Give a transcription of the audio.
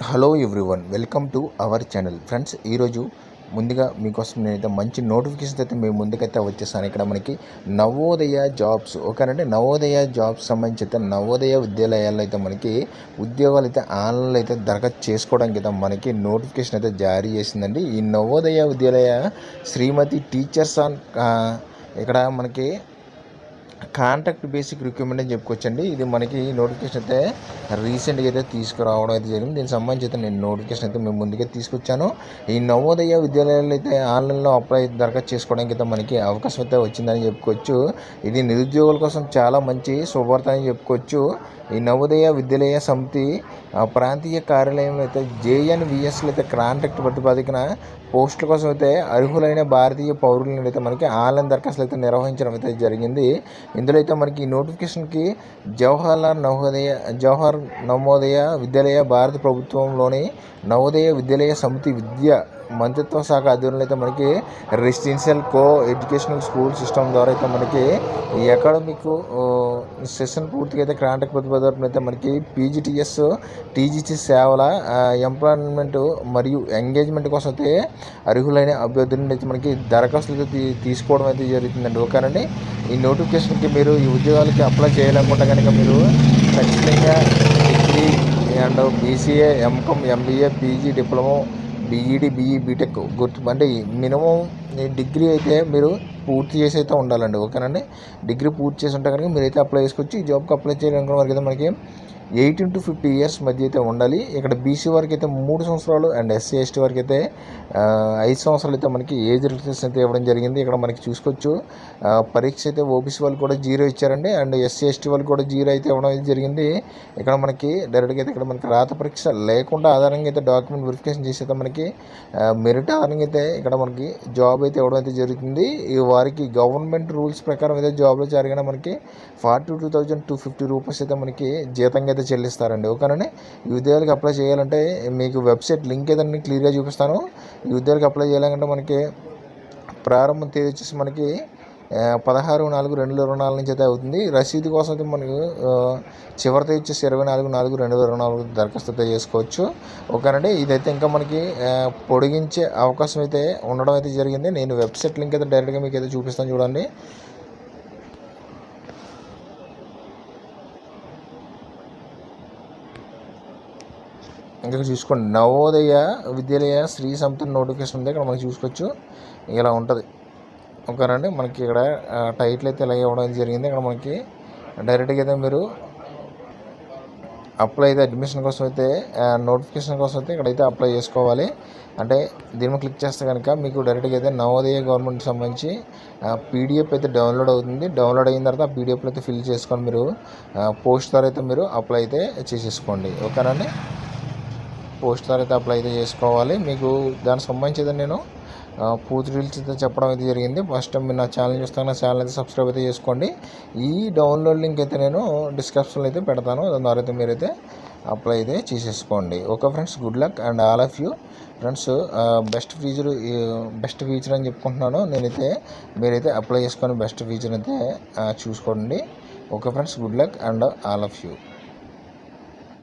Hello everyone welcome to our channel. Friends ఈరోజు ముందుగా మీకోసం నేనైతే మంచి నోటిఫికేషన్ అయితే మేము ముందుకైతే వచ్చేసాను. ఇక్కడ మనకి నవోదయ జాబ్స్ ఓకేనండి? నవోదయ జాబ్స్ సంబంధించి అయితే నవోదయ విద్యాలయాల్లో అయితే మనకి ఉద్యోగాలు అయితే ఆన్లైన్లో అయితే దరఖాస్తు చేసుకోవడానికి అయితే మనకి నోటిఫికేషన్ అయితే జారీ చేసిందండి. ఈ నవోదయ విద్యాలయ శ్రీమతి టీచర్స్ ఆన్ ఇక్కడ మనకి కాంటాక్ట్ బేసిక్ రిక్రూట్మెంట్ అని చెప్పుకోవచ్చండి. ఇది మనకి నోటిఫికేషన్ అయితే రీసెంట్గా అయితే తీసుకురావడం అయితే జరిగింది. దీనికి సంబంధించి అయితే నేను నోటిఫికేషన్ అయితే మేము ముందుగా తీసుకొచ్చాను. ఈ నవోదయ విద్యాలయాలు అయితే ఆన్లైన్లో అప్లై దరఖాస్తు చేసుకోవడానికి అయితే మనకి అవకాశం అయితే వచ్చిందని చెప్పుకోవచ్చు. ఇది నిరుద్యోగుల కోసం చాలా మంచి శుభవార్త అని చెప్పుకోవచ్చు. ఈ నవోదయ విద్యాలయ సమితి ఆ, ప్రాంతీయ కార్యాలయంలో అయితే జేఎన్విఎస్లో అయితే కాంట్రాక్ట్ ప్రతిపాదికన పోస్టుల కోసం అయితే అర్హులైన భారతీయ పౌరులను అయితే మనకి ఆన్లైన్ దరఖాస్తులు అయితే నిర్వహించడం అయితే జరిగింది. ఇందులో అయితే మనకి ఈ నోటిఫికేషన్కి జవహర్లాల్ నవోదయ జవహర్ నవోదయ విద్యాలయ భారత ప్రభుత్వంలోని నవోదయ విద్యాలయ సమితి విద్య మంత్రిత్వ శాఖ ఆధ్వర్యంలో అయితే మనకి residential co educational school system ద్వారా అయితే మనకి అకాడమిక్ సెషన్ పూర్తిగా అయితే కర్ణాటక ప్రతిపాదన అయితే మనకి పీజీటీఎస్ టీజీసీ సేవల ఎంప్లాయ్మెంట్ మరియు ఎంగేజ్మెంట్ కోసం అయితే అర్హులైన అభ్యర్థులను అయితే మనకి దరఖాస్తులు అయితే తీసుకోవడం అయితే జరుగుతుందండి. ఓకేనండి ఈ నోటిఫికేషన్కి మీరు ఈ ఉద్యోగాలకి అప్లై చేయాలనుకుంటే కనుక మీరు ఖచ్చితంగా degree and BCA MCom MBA PG diploma BEd BE BTech గుర్తు అంటే మినిమం డిగ్రీ అయితే మీరు పూర్తి చేసి అయితే ఉండాలండి ఓకేనండి? డిగ్రీ పూర్తి చేసి ఉంటే కనుక మీరైతే అప్లై చేసుకోవచ్చు. ఈ జాబ్కి అప్లై చేయడానికి వరకు అయితే మనకి ఎయిటీన్ టు ఫిఫ్టీ ఇయర్స్ మధ్య అయితే ఉండాలి. ఇక్కడ బీసీ వారికి అయితే మూడు సంవత్సరాలు అండ్ ఎస్సీ ఎస్టీ వారికి అయితే ఐదు సంవత్సరాలు అయితే మనకి ఏజ్ రిలేషన్స్ అయితే ఇవ్వడం జరిగింది. ఇక్కడ మనకి చూసుకోవచ్చు. పరీక్ష అయితే ఓబీసీ వాళ్ళు కూడా జీరో ఇచ్చారండి. అండ్ ఎస్సీ ఎస్టీ వాళ్ళు కూడా జీరో అయితే ఇవ్వడం అయితే జరిగింది. ఇక్కడ మనకి డైరెక్ట్గా అయితే ఇక్కడ మనకి రాత పరీక్ష లేకుండా ఆధారంగా అయితే డాక్యుమెంట్ వెరిఫికేషన్ చేసి అయితే మనకి మెరిట్ ఆధారంగా అయితే ఇక్కడ మనకి జాబ్ అయితే ఇవ్వడం అయితే జరుగుతుంది. ఈ వారికి గవర్నమెంట్ రూల్స్ ప్రకారం అయితే జాబ్లో జరిగిన మనకి forty two thousand two fifty rupees అయితే మనకి జీతంగా అయితే చెల్లిస్తారండి. ఓకేనండి ఈ ఉద్యోగాలకు అప్లై చేయాలంటే మీకు వెబ్సైట్ లింక్ ఏదన్నీ క్లియర్గా చూపిస్తాను. ఈ ఉద్యోగాలకు అప్లై చేయాలంటే మనకి ప్రారంభం తేదీ వచ్చేసి మనకి పదహారు నాలుగు రెండు వేల ఇరవై నాలుగు నుంచి అయితే అవుతుంది. రసీదు కోసం అయితే మనకు చివరితో చివరి తేదీ వచ్చేసి ఇరవై నాలుగు నాలుగు రెండు వేల ఇరవై నాలుగు దరఖాస్తు అయితే చేసుకోవచ్చు. ఓకేనండి ఇదైతే ఇంకా మనకి పొడిగించే అవకాశం అయితే ఉండడం అయితే జరిగింది. నేను వెబ్సైట్ లింక్ అయితే డైరెక్ట్గా మీకు అయితే చూపిస్తాను చూడండి. ఇక్కడ చూసుకోండి. నవోదయ విద్యాలయ శ్రీ సంస్థ నోటిఫికేషన్ ఉంది. ఇక్కడ మనం చూసుకోవచ్చు. ఇలా ఉంటుంది. ఓకేనండి మనకి ఇక్కడ టైటిల్ అయితే ఇలా ఇవ్వడం జరిగింది. ఇక్కడ మనకి డైరెక్ట్గా అయితే మీరు అప్లై అయితే అడ్మిషన్ కోసం అయితే నోటిఫికేషన్ కోసం అయితే ఇక్కడైతే అప్లై చేసుకోవాలి. అంటే దీని క్లిక్ చేస్తే కనుక మీకు డైరెక్ట్గా అయితే నవోదయ గవర్నమెంట్ సంబంధించి పీడిఎఫ్ అయితే డౌన్లోడ్ అవుతుంది. డౌన్లోడ్ అయిన తర్వాత పీడిఎఫ్లో అయితే ఫిల్ చేసుకొని మీరు పోస్ట్ ద్వారా అయితే మీరు అప్లై అయితే చేసేసుకోండి. ఓకేనండి పోస్ట్ ద్వారా అయితే అప్లై అయితే చేసుకోవాలి. మీకు దానికి సంబంధించి అయితే నేను పూర్తి రీల్స్ అయితే చెప్పడం అయితే జరిగింది. ఫస్ట్ మీరు నా ఛానల్ చూస్తాను నా ఛానల్ అయితే సబ్స్క్రైబ్ అయితే చేసుకోండి. ఈ డౌన్లోడ్ లింక్ అయితే నేను డిస్క్రిప్షన్లో అయితే పెడతాను. దాని ద్వారా అయితే మీరైతే అప్లై అయితే చేసేసుకోండి. Okay friends good luck and all of you. Friends best future best future అని చెప్పుకుంటున్నాను. నేనైతే మీరైతే అప్లై చేసుకొని బెస్ట్ ఫీచర్ అయితే చూసుకోండి. Okay friends good luck and all of you.